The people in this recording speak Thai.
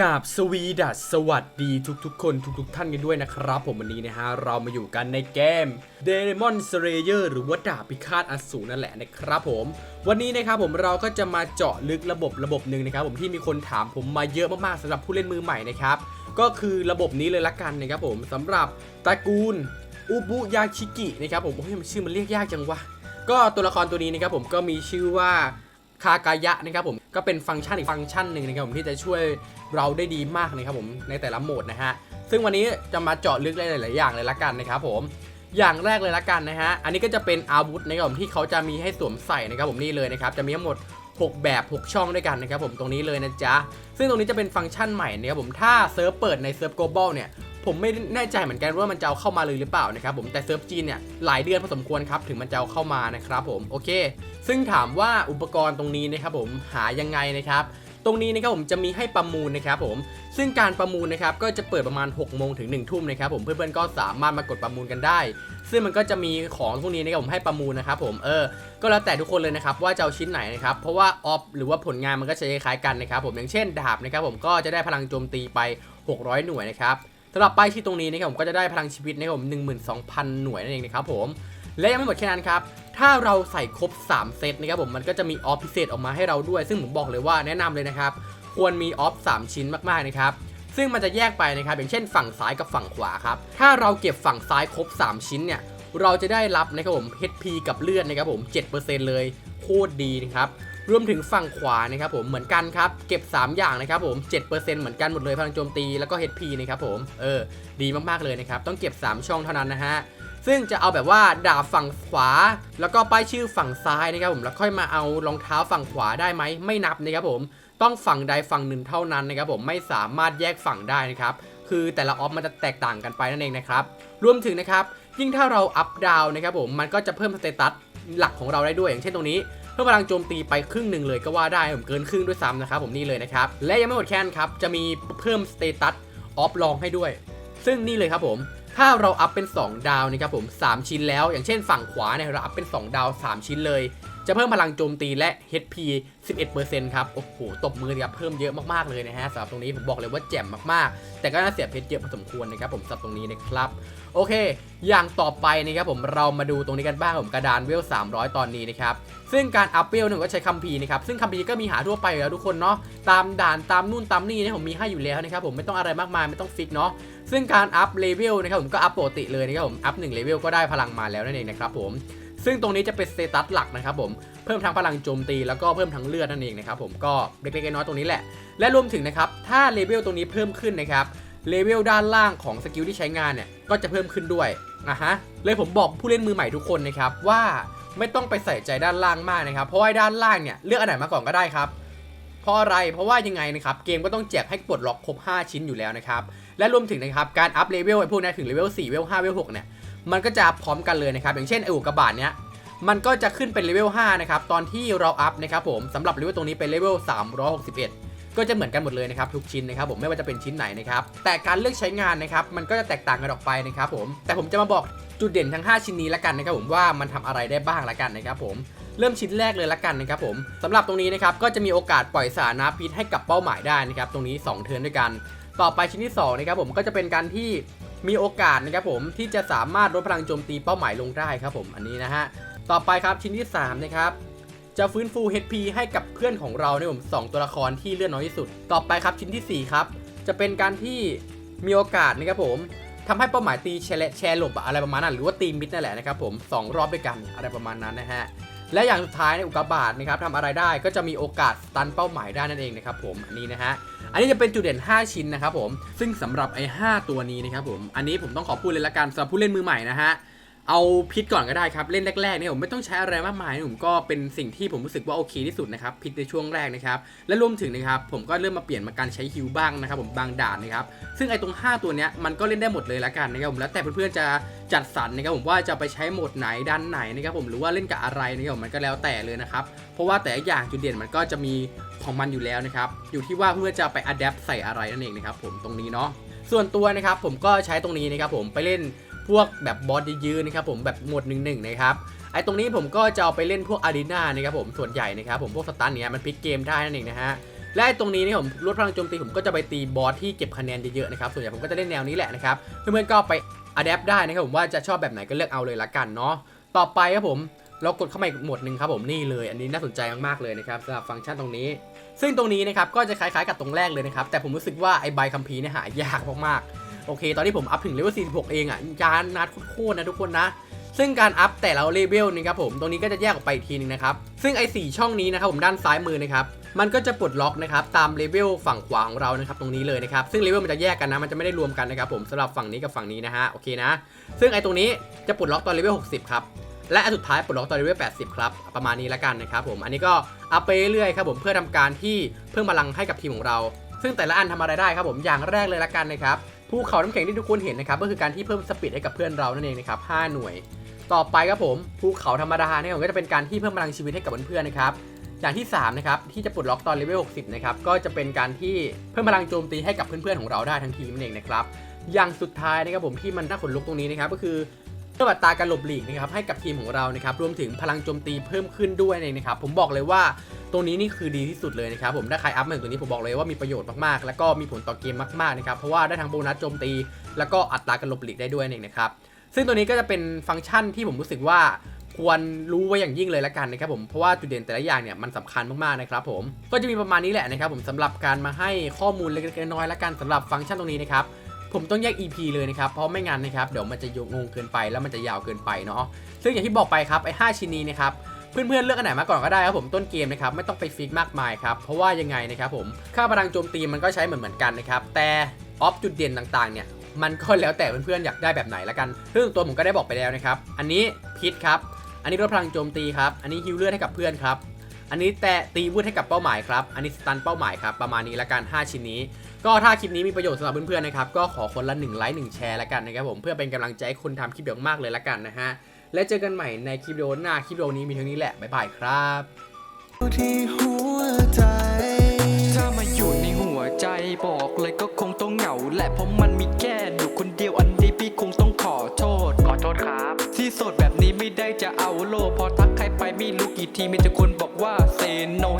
กาบสวีดัสสวัสดีทุกๆ คนทุกๆ ท่านกันด้วยนะครับ ผมวันนี้นะฮะเรามาอยู่กันในเกม Demon Slayer หรือว่าดาบพิฆาตอสูรนั่นแหละนะครับผม วันนี้นะครับผมเราก็จะมาเจาะลึกระบบระบบหนึ่งนะครับผมที่มีคนถามผมมาเยอะมากๆสำหรับผู้เล่นมือใหม่นะครับก็คือระบบนี้เลยละกันนะครับผมสำหรับตระกูลอุบุยาชิกินะครับผมโอ้ยมันชื่อมันเรียกยากจังวะก็ตัวละครตัวนี้นะครับผมก็มีชื่อว่าคากายะนะครับผม ก็เป็นฟังก์ชันอีกฟังก์ชันหนึ่งนะครับผมที่จะช่วยเราได้ดีมากนะครับผมในแต่ละโหมดนะฮะซึ่งวันนี้จะมาเจาะลึกหลาย ๆ อย่างเลยละกันนะครับผมอย่างแรกเลยละกันนะฮะอันนี้ก็จะเป็นอาวุธนะครับผมที่เขาจะมีให้สวมใส่นะครับผมนี่เลยนะครับจะมีทั้งหมด 6 แบบ 6 ช่องด้วยกันนะครับผมตรงนี้เลยนะจ๊ะซึ่งตรงนี้จะเป็นฟังก์ชันใหม่นะครับผมถ้าเซิร์ฟเปิดในเซิร์ฟ global เนี่ย ผมไม่แน่ใจเหมือนกันว่ามันจะเอาเข้ามาเลยหรือเปล่านะครับผมแต่เซิร์ฟจีนเนี่ยหลายเดือนพอสมควรครับถึงมันจะเอาเข้ามานะครับผมโอเค ซึ่งถามว่าอุปกรณ์ตรงนี้นะครับผมหายังไงนะครับตรงนี้นะครับผมจะมีให้ประมูลนะครับผมซึ่งการประมูลนะครับก็จะเปิดประมาณ 6 โมงถึง 1 ทุ่มนะครับผมเพื่อนๆก็สามารถมากดประมูลกันได้ ซึ่งมันก็จะมีของพวกนี้นะครับผมให้ประมูลนะครับผมเออก็แล้วแต่ทุกคนเลยนะครับว่าจะเอาชิ้นไหนนะครับเพราะว่าออฟหรือว่าผลงานมันก็จะคล้ายกันนะครับผมอย่างเช่นดาบนะครับผมก็จะได้พลังโจมตีไป 600 หน่วยนะครับ สำหรับป้ายที่ตรงนี้นะครับผมก็จะได้พลังชีวิตนะครับผม12,000 หน่วยนั่นเองนะครับผมและยังไม่หมดแค่นั้นครับ ถ้าเราใส่ครบ 3 เซตนะครับผมมันก็จะมีออฟพิเศษออกมาให้เราด้วย ซึ่งผมบอกเลยว่าแนะนำเลยนะครับ ควรมีออฟ3ชิ้นมากๆนะครับซึ่งมันจะแยกไปนะครับ อย่างเช่นฝั่งซ้ายกับฝั่งขวาครับ ถ้าเราเก็บฝั่งซ้ายครบ 3 ชิ้นเนี่ย เราจะได้รับนะครับผม HP กับเลือดนะครับผม 7%เลย โคตรดีนะครับ รวมถึงฝั่งขวานะครับผมเหมือนกันครับ เก็บ 3 อย่างนะครับผม 7%เหมือนกันหมดเลยพลังโจมตีแล้วก็ HP นะครับผม เออ ดีมากๆเลยนะครับ ต้องเก็บ 3 ช่องเท่านั้นนะฮะ ซึ่งจะเอาแบบว่าดาบฝั่งขวา แล้วก็ป้ายชื่อฝั่งซ้ายนะครับผม แล้วค่อยมาเอารองเท้าฝั่งขวาได้ไหม ไม่นับนะครับผม ต้องฝั่งใดฝั่งหนึ่งเท่านั้นนะครับผม ไม่สามารถแยกฝั่งได้นะครับ คือแต่ละออฟมันจะแตกต่างกันไปนั่นเองนะครับ รวมถึงนะครับ ยิ่งถ้าเราอัพดาวนะครับผม มันก็จะเพิ่มสเตตัสหลักของเราได้ด้วย อย่างเช่นตรงนี้ เพิ่มพลังโจมตีไปครึ่งหนึ่งเลยก็ว่าได้ผมเกินครึ่งด้วยซ้ำนะครับผมนี่เลยนะครับและยังไม่หมดแค่นั้นครับจะมีเพิ่มสเตตัสออฟลองให้ด้วย ซึ่งนี่เลยครับผมถ้าเราอัพเป็น 2 ดาวนะครับผม 3 ชิ้นแล้ว อย่างเช่นฝั่งขวาเนี่ยเราอัพเป็น 2 ดาว 3 ชิ้นเลย จะเพิ่มพลังโจมตีและ HP 11%ครับ โอ้โห ตบมือครับ เพิ่มเยอะมากๆเลยนะฮะสำหรับตรงนี้ผมบอกเลยว่าแจ่มมากๆ แต่ก็น่าเสียเพชรเยอะพอสมควรนะครับผมสำหรับตรงนี้นะครับ โอเค อย่างต่อไปนะครับผมเรามาดูตรงนี้กันบ้างผมกระดานเวล 300 ตอนนี้นะครับ ซึ่งการอัพเวลเนี่ยก็ใช้คัมภีร์นะครับ ซึ่งคัมภีร์ก็มีหาทั่วไปอยู่แล้วทุกคนเนาะ ตามด่านตามนู่นตามนี่เนี่ยผมมีให้อยู่แล้วนะครับผมไม่ต้องอะไรมากมายไม่ต้องฟิกเนาะ ซึ่งการอัพเลเวลนะครับผมก็อัพปกติเลยนะครับผม อัพ1เลเวลก็ได้พลังมาแล้วนั่นเองนะครับผม ซึ่งตรงนี้จะเป็นสเตตัสหลักนะครับผมเพิ่มทั้งพลังโจมตีแล้วก็เพิ่มทั้งเลือดนั่นเองนะครับผมก็เล็กๆน้อยๆตรงนี้แหละ และรวมถึงนะครับถ้าเลเวลตรงนี้เพิ่มขึ้นนะครับเลเวลด้านล่างของสกิลที่ใช้งานเนี่ยก็จะเพิ่มขึ้นด้วยนะฮะเลยผมบอกผู้เล่นมือใหม่ทุกคนนะครับว่าไม่ต้องไปใส่ใจด้านล่างมากนะครับเพราะว่าด้านล่างเนี่ยเลือกอันไหนมาก่อนก็ได้ครับเพราะอะไรเพราะว่ายังไงนะครับเกมก็ต้องแจกให้ปลดล็อกครบ 5 ชิ้นอยู่แล้วนะครับและรวมถึงนะครับการอัพเลเวลไอ้พวกนี้ถึงเลเวล4เลเวล5เลเวล6เนี่ย มันก็จะพร้อมกันเลยนะครับ อย่างเช่นไออุกกาบาตเนี้ยมันก็จะขึ้นเป็นเลเวล5นะครับตอนที่เราอัพนะครับผมสำหรับเลเวลตรงนี้เป็นเลเวล361ก็จะเหมือนกันหมดเลยนะครับทุกชิ้นนะครับผมไม่ว่าจะเป็นชิ้นไหนนะครับแต่การเลือกใช้งานนะครับมันก็จะแตกต่างกันออกไปนะครับผมแต่ผมจะมาบอกจุดเด่นทั้ง 5 ชิ้นนี้ละกันนะครับผมว่ามันทำอะไรได้บ้างละกันนะครับผมเริ่มชิ้นแรกเลยละกันนะครับผมสำหรับตรงนี้นะครับก็จะมีโอกาสปล่อยสารน้ำพิษให้กับเป้าหมายได้นะครับตรงนี้ 2 เทิร์นด้วยกัน ต่อไปชิ้นที่2นะครับผมก็จะเป็นการที่ มีโอกาสนะครับผมที่จะสามารถลดพลังโจมตีเป้าหมายลงได้ครับผมอันนี้นะฮะต่อไปครับชิ้นที่3นะครับจะฟื้นฟู HP ให้กับเพื่อนของเราเนี่ยผมสองตัวละครที่เลือดน้อยที่สุด ต่อไปครับชิ้นทีสี่ 4 ครับ จะเป็นการที่มีโอกาสนะครับผมทำให้เป้าหมายตีแชร์แชร์หลบอะอะไรประมาณนั้น หรือว่าตีมิดนั่นแหละนะครับผมสองรอบด้วยกันอะไรประมาณนั้นนะฮะและอย่างสุดท้ายในอุกกาบาตนะครับทำอะไรได้ก็จะมีโอกาสตันเป้าหมายได้นั่นเองนะครับผมอันนี้นะฮะ อันนี้จะเป็นจุดเด่น 5 ชิ้นนะครับผม ซึ่งสำหรับไอ้5ตัวนี้นะครับผม อันนี้ผมต้องขอพูดเลยละกันสำหรับผู้เล่นมือใหม่นะฮะ เอาพิษก่อนก็ได้ครับเล่นแรกๆเนี่ยผมไม่ต้องใช้อะไรมากมายนะผมก็เป็นสิ่งที่ผมรู้สึกว่าโอเคที่สุดนะครับพิษในช่วงแรกนะครับและรวมถึงนะครับผมก็เริ่มมาเปลี่ยนมาการใช้ฮิวบ้างนะครับผมบางด่านนะครับซึ่งไอ้ตรง 5 ตัวเนี้ยมันก็เล่นได้หมดเลยละกันนะครับผมแล้วแต่เพื่อนๆจะจัดสรรนะครับผมว่าจะไปใช้โหมดไหนด้านไหนนะครับผมหรือว่าเล่นกับอะไรนะครับผมมันก็แล้วแต่เลยนะครับเพราะว่าแต่ละอย่างจุดเด่นมันก็จะมีของมันอยู่แล้วนะครับอยู่ที่ว่าเพื่อนจะไปอัดแอปใส่อะไรนั่นเองนะครับผมตรงนี้เนาะส่วนตัวนะครับผมก็ใช้ตรงนี้นะครับผมไปเล่น พวกแบบบอสยืนนะครับผมแบบหมวดหนึ่งหนึ่งนะครับไอตรงนี้ผมก็จะเอาไปเล่นพวกอารีนานะครับผมส่วนใหญ่นะครับผมพวกสตันเนี้ยมันพลิกเกมได้นั่นเองนะฮะและไอตรงนี้นี่ผมลดพลังโจมตีผมก็จะไปตีบอสที่เก็บคะแนนเยอะๆนะครับส่วนใหญ่ผมก็จะเล่นแนวนี้แหละนะครับเพื่อนๆก็ไปอัดแอปได้นะครับผมว่าจะชอบแบบไหนก็เลือกเอาเลยละกันเนาะต่อไปครับผมเรากดเข้ามาอีกหมวดหนึ่งครับผมนี่เลย อันนี้น่าสนใจมากๆเลยนะครับสำหรับฟังก์ชันตรงนี้ ซึ่งตรงนี้นะครับก็จะคล้ายๆกับตรงแรกเลยนะครับแต่ผมรู้สึกว่าไอใบคัมภีร์เนี่ยหายากมากๆ โอเค ตอนนี้ผมอัพถึงเลเวล 46 เองอะยานนานโคตรนะทุกคนนะ ซึ่งการอัพแต่ละเลเวลนี่ครับผมตรงนี้ก็จะแยกออกไปทีนึงนะครับ ซึ่งไอ้สช่องนี้นะครับผมด้านซ้ายมือนะครับมันก็จะปลดล็อกนะครับตามเลเวลฝั่งขวาของเรานะครับตรงนี้เลยนะครับซึ่งเลเวลมันจะแยกกันนะมันจะไม่ได้รวมกันนะครับผมสำหรับฝั่งนี้กับฝั่งนี้นะฮะโอเคนะซึ่งไอ้ตรงนี้จะปลดล็อกตอนเลเวล 60 ครับและอันสุดท้ายปลดล็อกตอนเลเวล 80 ครับ ประมาณนี้ละกันนะครับผม อันนี้ก็อัพไปเรื่อยๆครับผมเพื่อทำการที่เพิ่มพลังให้กับทีมของเรา ซึ่งแต่ละอันทำอะไรได้ครับผม อย่างแรกเลยละกันนะครับ ภูเขาน้ำแข็งที่ทุกคนเห็นนะครับก็คือการที่เพิ่มสปีดให้กับเพื่อนเรานั่นเองนะครับ5หน่วย ต่อไปครับผมภูเขาธรรมดาเนี่ยผมก็จะเป็นการที่เพิ่มพลังชีวิตให้กับเพื่อนๆนะครับอย่างที่3นะครับที่จะปลดล็อกตอนเลเวล60นะครับก็จะเป็นการที่เพิ่มพลังโจมตีให้กับเพื่อนๆของเราได้ทั้งทีมนั่นเองนะครับอย่างสุดท้ายนะครับผมที่มันน่าขนลุกตรงนี้นะครับก็คือเพิ่มอัตราการหลบหลีกนะครับให้กับทีมของเรานะครับรวมถึงพลังโจมตีเพิ่มขึ้นด้วยนั่นเองนะครับผมบอกเลยว่า ตรงนี้นี่คือดีที่สุดเลยนะครับผมถ้าใครอัพมาถึงตัวนี้ผมบอกเลยว่ามีประโยชน์มากๆ แล้วก็มีผลต่อเกมมากๆนะครับเพราะว่าได้ทั้งโบนัสโจมตี แล้วก็อัตราการหลบหลีกได้ด้วยนั่นเองนะครับซึ่งตัวนี้ก็จะเป็นฟังก์ชันที่ผมรู้สึกว่าควรรู้ไว้อย่างยิ่งเลยละกันนะครับผมเพราะว่าจุดเด่นแต่ละอย่างเนี่ยมันสำคัญมากๆนะครับผมก็จะมีประมาณนี้แหละนะครับผมสำหรับการมาให้ข้อมูลเล็กๆน้อยๆละกันสำหรับฟังก์ชันตรงนี้นะครับผมต้องแยก EP เลยนะครับ เพราะไม่งั้นนะครับ เดี๋ยวมันจะงงเกินไปแล้วมันจะยาวเกินไปเนาะซึ่งอย่างที่บอกไปครับไอ้5ชิ้นนี้นะครับ เพื่อนๆเลือกอันไหนมาก่อนก็ได้ครับผมต้นเกมนะครับไม่ต้องไปฟิกมากมายครับเพราะว่ายังไงนะครับผมค่าพลังโจมตีมันก็ใช้เหมือนเหมือนๆกันนะครับแต่ออฟจุดเด่นต่างๆเนี่ยมันก็แล้วแต่เพื่อนๆอยากได้แบบไหนละกันซึ่งตัวผมก็ได้บอกไปแล้วนะครับอันนี้พิษครับอันนี้ลดพลังโจมตีครับอันนี้ฮิวเลือดให้กับเพื่อนครับอันนี้แตะตีวุธให้กับเป้าหมายครับ อันนี้สตันเป้าหมายครับ ประมาณนี้ละกัน 5 ชิ้นนี้ ก็ถ้าคลิปนี้มีประโยชน์สำหรับเพื่อนๆนะครับ ก็ขอคนละ1ไลค์1แชร์ละกันนะครับผม เพื่อเป็นกำลังใจให้คนทำคลิปเดี๋ยวมากเลยละกันนะฮะ และเจอกันใหม่ในคลิปวิดีโอหน้าคลิปวิดีโอนี้มีเท่านี้แหละ บ๊ายบายครับที่หัวใจ ถ้ามาอยู่ในหัวใจบอกเลยก็คงต้องเหงา และเพราะมันมีแค่อยู่คนเดียวอันนี้พี่คงต้องขอโทษ ขอโทษครับ ที่โสดแบบนี้ไม่ได้จะเอาโลก